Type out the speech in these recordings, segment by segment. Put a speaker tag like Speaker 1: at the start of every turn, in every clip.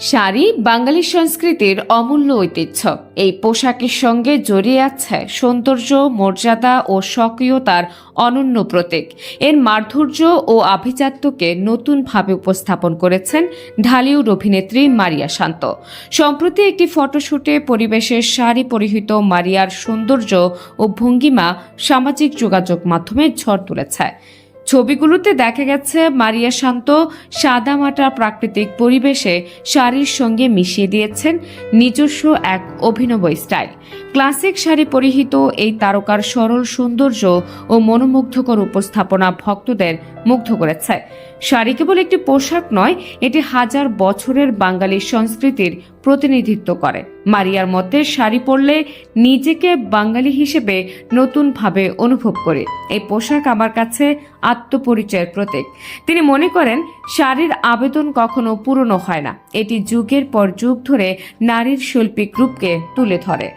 Speaker 1: শাড়ি বাঙালি সংস্কৃতির অমূল্য ঐতিহ্য। এই পোশাকের সঙ্গে জড়িয়ে আছে সৌন্দর্য, মর্যাদা ও স্বকীয়তার অনন্য প্রতীক। এর মাধুর্য ও আভিজাত্যকে নতুনভাবে উপস্থাপন করেছেন ঢালিউড অভিনেত্রী মারিয়া শান্ত। সম্প্রতি একটি ফটোশুটে পরিবেশের শাড়ি পরিহিত মারিয়ার সৌন্দর্য ও ভঙ্গিমা সামাজিক যোগাযোগ মাধ্যমে ঝড় তুলেছে। ছবিগুলোতে দেখা গেছে মারিয়া শান্ত সাদামাটা প্রাকৃতিক পরিবেশে শাড়ির সঙ্গে মিশিয়ে দিয়েছেন নিজস্ব এক অভিনব স্টাইল। ক্লাসিক শাড়ি পরিহিত এই তারকার সরল সৌন্দর্য ও মনোমুগ্ধকর উপস্থাপনা ভক্তদের মুগ্ধ করেছে। শাড়ি কেবল একটি পোশাক নয়, এটি হাজার বছরের বাঙালি সংস্কৃতির প্রতিনিধিত্ব করে। মারিয়ার মতে, শাড়ি পরলে নিজেকে বাঙালি হিসেবে নতুনভাবে অনুভব করে। এই পোশাক আমার কাছে আত্মপরিচয়ের প্রতীক। তিনি মনে করেন, শাড়ির আবেদন কখনো পুরনো হয় না। এটি যুগের পর যুগ ধরে নারীর শৈল্পিক রূপকে তুলে ধরে।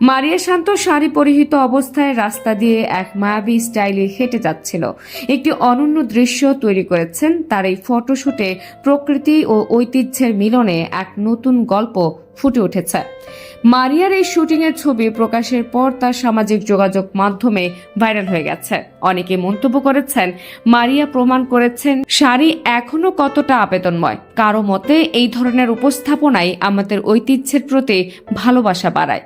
Speaker 1: মারিয়া শান্ত শাড়ি পরিহিত অবস্থায় রাস্তা দিয়ে এক মায়াবী স্টাইলে হেঁটে যাচ্ছিল। একটি অনন্য দৃশ্য তৈরি করেছেন তার এই ফটোশুটে প্রকৃতি ও ঐতিহ্যের মিলনে এক নতুন গল্প ফুটে উঠেছে। মারিয়ার এই শুটিংয়ের ছবি প্রকাশের পর তার সামাজিক যোগাযোগ মাধ্যমে ভাইরাল হয়ে গেছে। অনেকে মন্তব্য করেছেন, মারিয়া প্রমাণ করেছেন, শাড়ি এখনও কতটা আবেদনময়? কারও মতে, এই ধরনের উপস্থাপনাই আমাদের ঐতিহ্যের প্রতি ভালোবাসা বাড়ায়।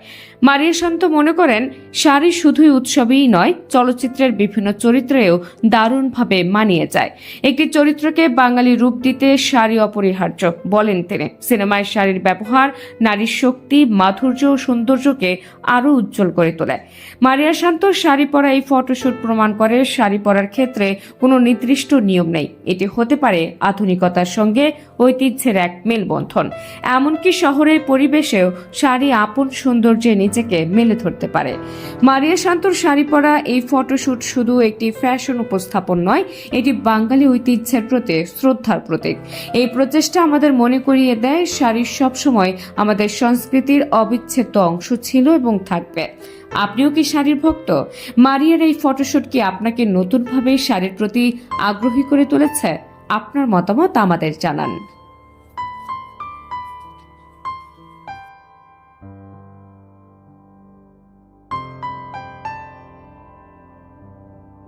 Speaker 1: মারিয়া শান্ত মনে করেন, শাড়ি শুধুই উৎসবেই নয়, চলচ্চিত্রের বিভিন্ন চরিত্রেও দারুণভাবে মানিয়ে যায়। একটি চরিত্রকে বাঙালি রূপ দিতে শাড়ি অপরিহার্য, বলেন তিনি। সিনেমায় শাড়ির ব্যবহার, নারীর শক্তি, মাধুর্য ও সৌন্দর্যকে আরও উজ্জ্বল করে তোলে। মারিয়া শান্ত শাড়ি পরা এই ফটোশুট প্রমাণ করে, শাড়ি পরার ক্ষেত্রে কোনো নির্দিষ্ট নিয়ম নেই। এটি হতে পারে আধুনিকতার সঙ্গে ঐতিহ্যের এক মেলবন্ধন। এমনকি শহরের পরিবেশেও শাড়ি আপন সৌন্দর্যে নিজেকে মেলে ধরতে পারে। মারিয়া শান্তর শাড়ি পরা এই ফটোশ্যুট শুধু একটি ফ্যাশন উপস্থাপন নয়, এটি বাঙালি ঐতিহ্যের প্রতি শ্রদ্ধার প্রতীক। এই প্রচেষ্টা আমাদের মনে করিয়ে দেয় শাড়ি সবসময় আমাদের সংস্কৃতির অবিচ্ছেদ্য অংশ ছিল এবং থাকবে। আপনিও কি শাড়ির ভক্ত? মারিয়ার এই ফটোশ্যুট কি আপনাকে নতুনভাবে শাড়ির প্রতি আগ্রহী করে তুলেছে? আপনার মতামত আমাদের জানান।